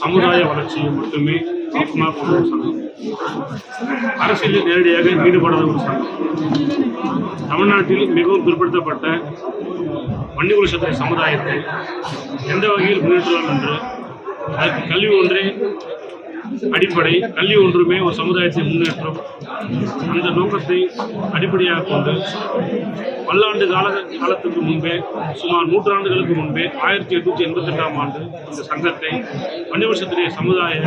சமுதாய வளர்ச்சியை மட்டுமே நோக்கமாக கொண்ட ஒரு சங்கம். அரசியலில் நேரடியாக ஈடுபடாத ஒரு சங்கம். தமிழ்நாட்டில் மிகவும் பிற்படுத்தப்பட்ட வன்னிகுல சமுதாயத்தை எந்த வகையில் முன்னேற்றலாம் என்று அதற்கு கல்வி ஒன்றே அடிப்படை கல்வி ஒன்றுமே ஒரு சமுதாயத்தை முன்னேற்றம். அந்த நோக்கத்தை அடிப்படையாக கொண்டு பல்லாண்டு கால காலத்துக்கு முன்பே சுமார் நூற்றாண்டுகளுக்கு முன்பே ஆயிரத்தி எட்நூற்றி எண்பத்தி எட்டாம் ஆண்டு இந்த சங்கத்தை வன்னிவசத்திரிய சமுதாய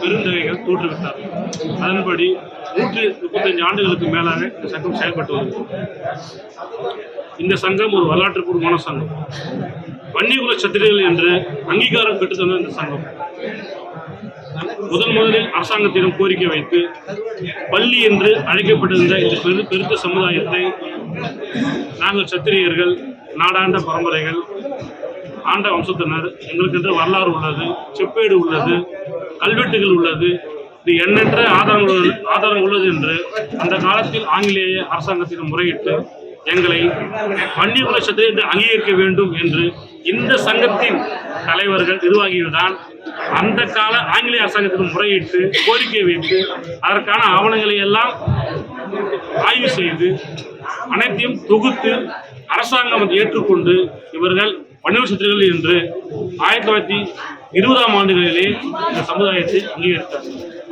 பெருந்தகைகள் தோற்றுவித்தார் அதன்படி நூற்றி முப்பத்தஞ்சு ஆண்டுகளுக்கு மேலாக இந்த சங்கம் செயல்பட்டு வருகிறது. இந்த சங்கம் ஒரு வரலாற்றுப்பூர்வமான சங்கம். வன்னிகுல சத்திரிகள் என்று அங்கீகாரம் பெற்று தந்த இந்த சங்கம். முதன் முதலில் அரசாங்கத்திடம் கோரிக்கை வைத்து பள்ளி என்று அழைக்கப்பட்டிருந்த இந்த பெரு பெருத்த சமுதாயத்தை நாங்கள் சத்திரியர்கள் நாடாண்ட பரம்பரைகள் ஆண்ட வம்சத்தினர் எங்களுக்கென்று வரலாறு உள்ளது செப்பேடு உள்ளது கல்வெட்டுகள் உள்ளது இது எண்ணற்ற ஆதாரங்கள் உள்ளது- ஆதாரம் உள்ளது என்று அந்த காலத்தில் ஆங்கிலேய அரசாங்கத்திடம் முறையிட்டு எங்களை வன்னியகுல சத்திரி என்று அங்கீகரிக்க வேண்டும் என்று இந்த சங்கத்தின் தலைவர்கள் நிர்வாகிகள்தான் அந்த கால ஆங்கிலேய அரசாங்கத்திடம் முறையிட்டு கோரிக்கை வைத்து அதற்கான ஆவணங்களை எல்லாம் ஆய்வு செய்து அனைத்தையும் தொகுத்து அரசாங்கம் ஏற்றுக்கொண்டு இவர்கள் வன்னியர் சத்திரிகள் என்று ஆயிரத்தி தொள்ளாயிரத்தி இருபதாம் ஆண்டுகளிலே இந்த சமுதாயத்தை அங்கீகரித்தார்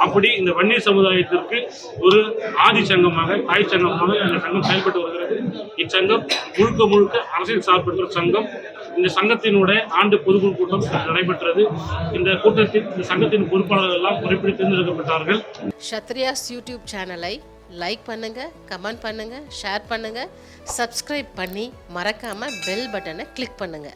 அப்படி இந்த வன்னியர் சமுதாயத்திற்கு ஒரு ஆதி சங்கமாக தாய் சங்கமாக இந்த சங்கம் செயல்பட்டு வருகிறது. இச்சங்கம் முழுக்க முழுக்க அரசியல் சார்பற்ற சங்கம். இந்த சங்கத்தினுடைய ஆண்டு பொதுக்குழு கூட்டம் நடைபெற்றது. இந்த கூட்டத்தில் இந்த சங்கத்தின் பொறுப்பாளர்கள் எல்லாம் குறிப்பிட்டு தேர்ந்தெடுக்கப்பட்டார்கள். ஷத்ரியாஸ் யூடியூப் சேனலை லைக் பண்ணுங்க கமெண்ட் பண்ணுங்க ஷேர் பண்ணுங்க சப்ஸ்கிரைப் பண்ணி மறக்காம பெல் பட்டனை கிளிக் பண்ணுங்க.